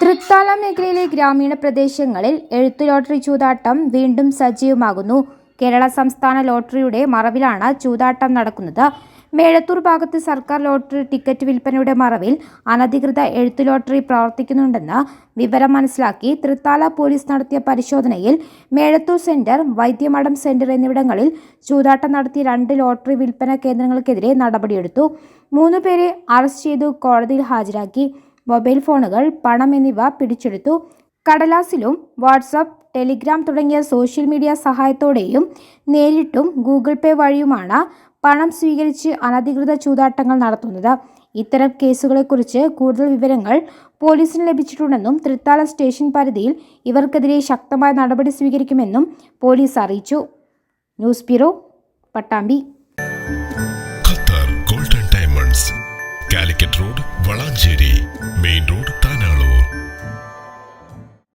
തൃത്താല മേഖലയിലെ ഗ്രാമീണ പ്രദേശങ്ങളിൽ എഴുത്തു ലോട്ടറി ചൂതാട്ടം വീണ്ടും സജീവമാകുന്നു. കേരള സംസ്ഥാന ലോട്ടറിയുടെ മറവിലാണ് ചൂതാട്ടം നടക്കുന്നത്. മേഴത്തൂർ ഭാഗത്ത് സർക്കാർ ലോട്ടറി ടിക്കറ്റ് വിൽപ്പനയുടെ മറവിൽ അനധികൃത എഴുത്തു ലോട്ടറി പ്രവർത്തിക്കുന്നുണ്ടെന്ന് വിവരം മനസ്സിലാക്കി തൃത്താല പോലീസ് നടത്തിയ പരിശോധനയിൽ മേഴത്തൂർ സെന്റർ വൈദ്യമഠം സെന്റർ എന്നിവിടങ്ങളിൽ ചൂതാട്ടം നടത്തി രണ്ട് ലോട്ടറി വിൽപ്പന കേന്ദ്രങ്ങൾക്കെതിരെ നടപടിയെടുത്തു. മൂന്ന് പേരെ അറസ്റ്റ് ചെയ്തു കോടതിയിൽ ഹാജരാക്കി. മൊബൈൽ ഫോണുകൾ പണം എന്നിവ പിടിച്ചെടുത്തു. കടലാസിലും വാട്സപ്പ് ടെലിഗ്രാം തുടങ്ങിയ സോഷ്യൽ മീഡിയ സഹായത്തോടെയും നേരിട്ടും ഗൂഗിൾ പേ വഴിയുമാണ് പണം സ്വീകരിച്ച് അനധികൃത ചൂതാട്ടങ്ങൾ നടത്തുന്നത്. ഇത്തരം കേസുകളെക്കുറിച്ച് കൂടുതൽ വിവരങ്ങൾ പോലീസിന് ലഭിച്ചിട്ടുണ്ടെന്നും തൃത്താല സ്റ്റേഷൻ പരിധിയിൽ ഇവർക്കെതിരെ ശക്തമായ നടപടി സ്വീകരിക്കുമെന്നും പോലീസ് അറിയിച്ചു. News bureau Pattambi. Qatar golden diamonds Calicut road Valanchery.